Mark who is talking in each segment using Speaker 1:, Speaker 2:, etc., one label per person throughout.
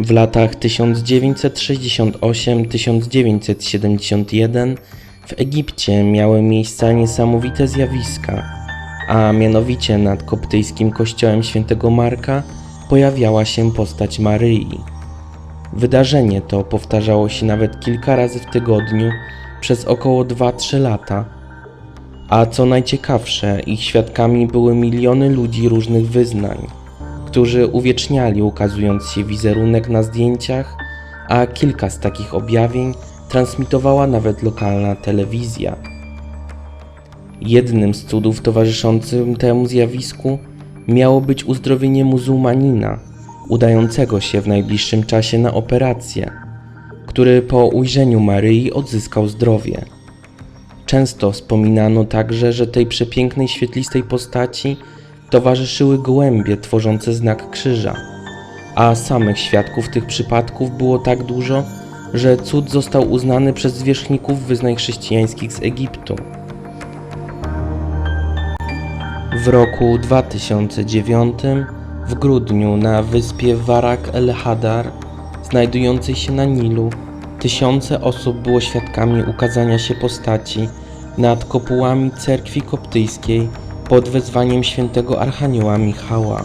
Speaker 1: W latach 1968-1971 w Egipcie miały miejsce niesamowite zjawiska, a mianowicie nad koptyjskim kościołem świętego Marka pojawiała się postać Maryi. Wydarzenie to powtarzało się nawet kilka razy w tygodniu przez około 2-3 lata. A co najciekawsze, ich świadkami były miliony ludzi różnych wyznań, którzy uwieczniali ukazując się wizerunek na zdjęciach, a kilka z takich objawień transmitowała nawet lokalna telewizja. Jednym z cudów towarzyszącym temu zjawisku miało być uzdrowienie muzułmanina, udającego się w najbliższym czasie na operację, który po ujrzeniu Maryi odzyskał zdrowie. Często wspominano także, że tej przepięknej, świetlistej postaci towarzyszyły gołębie tworzące znak krzyża, a samych świadków tych przypadków było tak dużo, że cud został uznany przez zwierzchników wyznań chrześcijańskich z Egiptu. W roku 2009 w grudniu na wyspie Warak el Hadar, znajdującej się na Nilu, tysiące osób było świadkami ukazania się postaci nad kopułami cerkwi koptyjskiej pod wezwaniem świętego Archanioła Michała.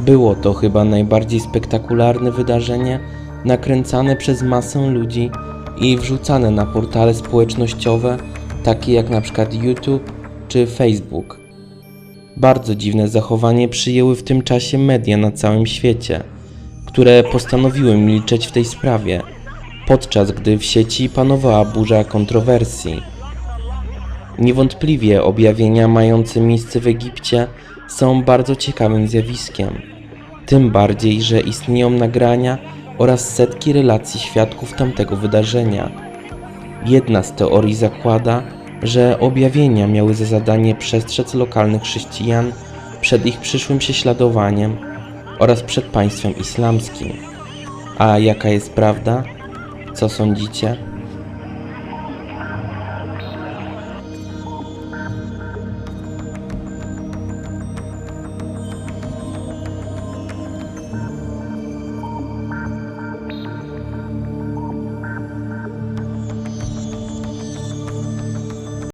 Speaker 1: Było to chyba najbardziej spektakularne wydarzenie nakręcane przez masę ludzi i wrzucane na portale społecznościowe takie jak przykład YouTube czy Facebook. Bardzo dziwne zachowanie przyjęły w tym czasie media na całym świecie, które postanowiły milczeć w tej sprawie, podczas gdy w sieci panowała burza kontrowersji. Niewątpliwie objawienia mające miejsce w Egipcie są bardzo ciekawym zjawiskiem. Tym bardziej, że istnieją nagrania oraz setki relacji świadków tamtego wydarzenia. Jedna z teorii zakłada, że objawienia miały za zadanie przestrzec lokalnych chrześcijan przed ich przyszłym prześladowaniem oraz przed państwem islamskim. A jaka jest prawda? Co sądzicie?